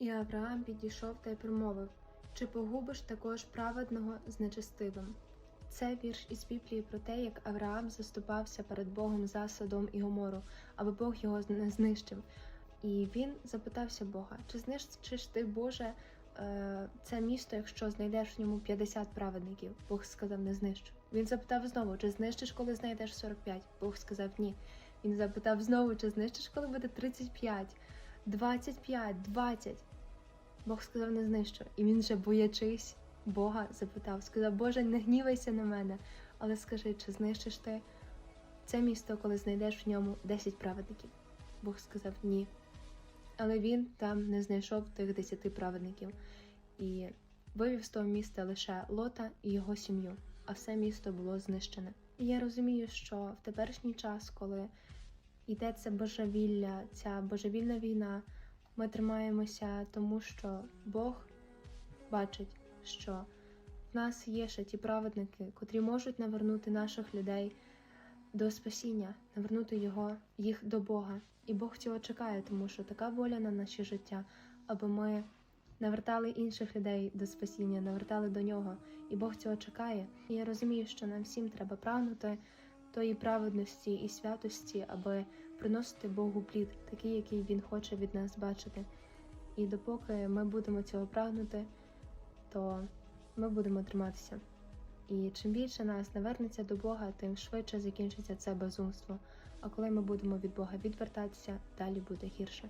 І Авраам підійшов та й промовив: Чи погубиш також праведного з нечестивим? Це вірш із Біблії про те, як Авраам заступався перед Богом за Содом і Гомору, аби Бог його не знищив. І він запитався Бога: чи знищиш ти, Боже, е, це місто, якщо знайдеш в ньому 50 праведників? Бог сказав, не знищу. Він запитав знову, чи знищиш, коли знайдеш 45? Бог сказав ні. Він запитав знову, чи знищиш, коли буде 35, 25, 20. Бог сказав, не знищу. І він же, боячись Бога, запитав, сказав, Боже, не гнівайся на мене, але скажи, чи знищиш ти це місто, коли знайдеш в ньому 10 праведників? Бог сказав ні. Але він там не знайшов тих 10 праведників і вивів з того міста лише Лота і його сім'ю, а все місто було знищене. І я розумію, що в теперішній час, коли йде це божевілля, ця божевільна війна, ми тримаємося, тому що Бог бачить, що в нас є ще ті праведники, котрі можуть навернути наших людей до спасіння, навернути його, їх до Бога. І Бог цього чекає, тому що така воля на наше життя, аби ми навертали інших людей до спасіння, навертали до нього. І Бог цього чекає. І я розумію, що нам всім треба прагнути тої праведності і святості, аби приносити Богу плід, такий, який Він хоче від нас бачити. І допоки ми будемо цього прагнути, то ми будемо триматися. І чим більше нас навернеться до Бога, тим швидше закінчиться це безумство. А коли ми будемо від Бога відвертатися, далі буде гірше.